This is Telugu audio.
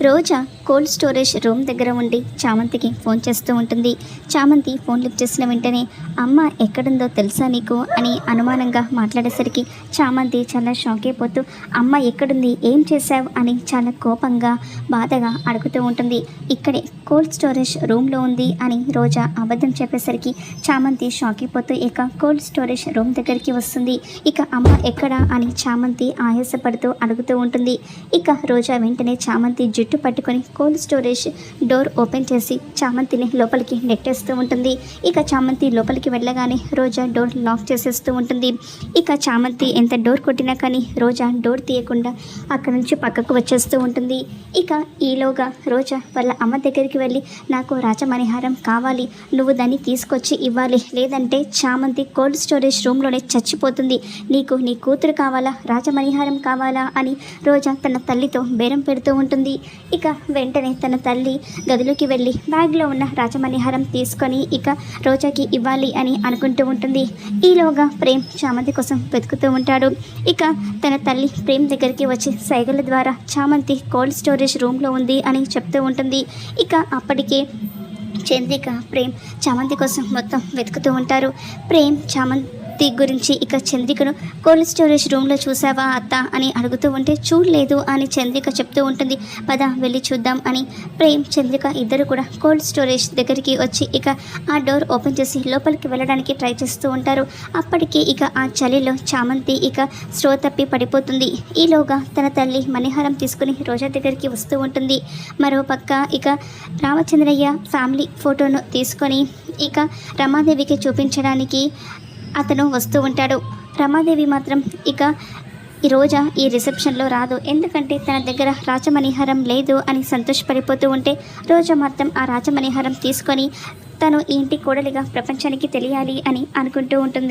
రోజా కోల్డ్ స్టోరేజ్ రూమ్ దగ్గర ఉండి చామంతికి ఫోన్ చేస్తూ ఉంటుంది. చామంతి ఫోన్ లిఫ్ట్ చేసిన వెంటనే అమ్మ ఎక్కడుందో తెలుసా నీకు? అని అనుమానంగా మాట్లాడేసరికి చామంతి చాలా షాక్ అయిపోతూ అమ్మ ఎక్కడుంది? ఏం చేశావు? అని చాలా కోపంగా బాధగా అడుగుతూ ఉంటుంది. ఇక్కడే కోల్డ్ స్టోరేజ్ రూమ్లో ఉంది అని రోజా అబద్ధం చెప్పేసరికి చామంతి షాక్ అయిపోతూ ఇక కోల్డ్ స్టోరేజ్ రూమ్ దగ్గరికి వస్తుంది. ఇక అమ్మ ఎక్కడా? అని చామంతి ఆయాసపడుతూ అడుగుతూ ఉంటుంది. ఇక రోజా వెంటనే చామంతి జుట్టు పట్టుకొని కోల్డ్ స్టోరేజ్ డోర్ ఓపెన్ చేసి చామంతిని లోపలికి నెట్టేస్తూ ఉంటుంది. ఇక చామంతి లోపలికి వెళ్ళగానే రోజా డోర్ లాక్ చేసేస్తూ ఉంటుంది. ఇక చామంతి ఎంత డోర్ కొట్టినా కానీ రోజా డోర్ తీయకుండా అక్కడి నుంచి పక్కకు వచ్చేస్తూ ఉంటుంది. ఇక ఈలోగా రోజా వాళ్ళ అమ్మ దగ్గరికి వెళ్ళి నాకు రాజమణిహారం కావాలి. నువ్వు దాన్ని తీసుకొచ్చి ఇవ్వాలి. లేదంటే చామంతి కోల్డ్ స్టోరేజ్ రూమ్లోనే చచ్చిపోతుంది. నీకు నీ కూతురు కావాలా? రాజమణిహారం కావాలా? అని రోజా తన తల్లితో బేరం పెడుతూ ఉంటుంది. ఇక వెంటనే తన తల్లి గదిలోకి వెళ్ళి బ్యాగ్లో ఉన్న రాజమణిహారం తీసుకొని ఇక రోజాకి ఇవ్వాలి అని అనుకుంటూ ఉంటుంది. ఈలోగా ప్రేమ్ చామంతి కోసం వెతుకుతూ ఉంటాడు. ఇక తన తల్లి ప్రేమ్ దగ్గరికి వచ్చి సైగల ద్వారా చామంతి కోల్డ్ స్టోరేజ్ రూమ్లో ఉంది అని చెప్తూ ఉంటుంది. ఇక అప్పటికే చంద్రిక ప్రేమ్ చామంతి కోసం మొత్తం వెతుకుతూ ఉంటారు. ప్రేమ్ చామంతి గురించి ఇక చంద్రికను కోల్డ్ స్టోరేజ్ రూమ్లో చూసావా అత్త అని అడుగుతూ ఉంటే చూడలేదు అని చంద్రిక చెప్తూ ఉంటుంది. పద వెళ్ళి చూద్దాం అని ప్రేమ్ చంద్రిక ఇద్దరు కూడా కోల్డ్ స్టోరేజ్ దగ్గరికి వచ్చి ఇక ఆ డోర్ ఓపెన్ చేసి లోపలికి వెళ్ళడానికి ట్రై చేస్తూ ఉంటారు. అప్పటికి ఇక ఆ చలిలో చామంతి ఇక స్లో తప్పి పడిపోతుంది. ఈలోగా తన తల్లి మణిహారం తీసుకుని రోజా దగ్గరికి వస్తూ ఉంటుంది. మరో పక్క ఇక రామచంద్రయ్య ఫ్యామిలీ ఫోటోను తీసుకొని ఇక రమాదేవికి చూపించడానికి అతను వస్తూ ఉంటాడు. రమాదేవి మాత్రం ఇక ఈ రోజా ఈ రిసెప్షన్లో రాదు. ఎందుకంటే తన దగ్గర రాజమణిహారం లేదు అని సంతోషపడిపోతూ ఉంటే రోజా మాత్రం ఆ రాజమణిహారం తీసుకొని తను ఈ ఇంటి కోడలిగా ప్రపంచానికి తెలియాలి అని అనుకుంటూ ఉంటుంది.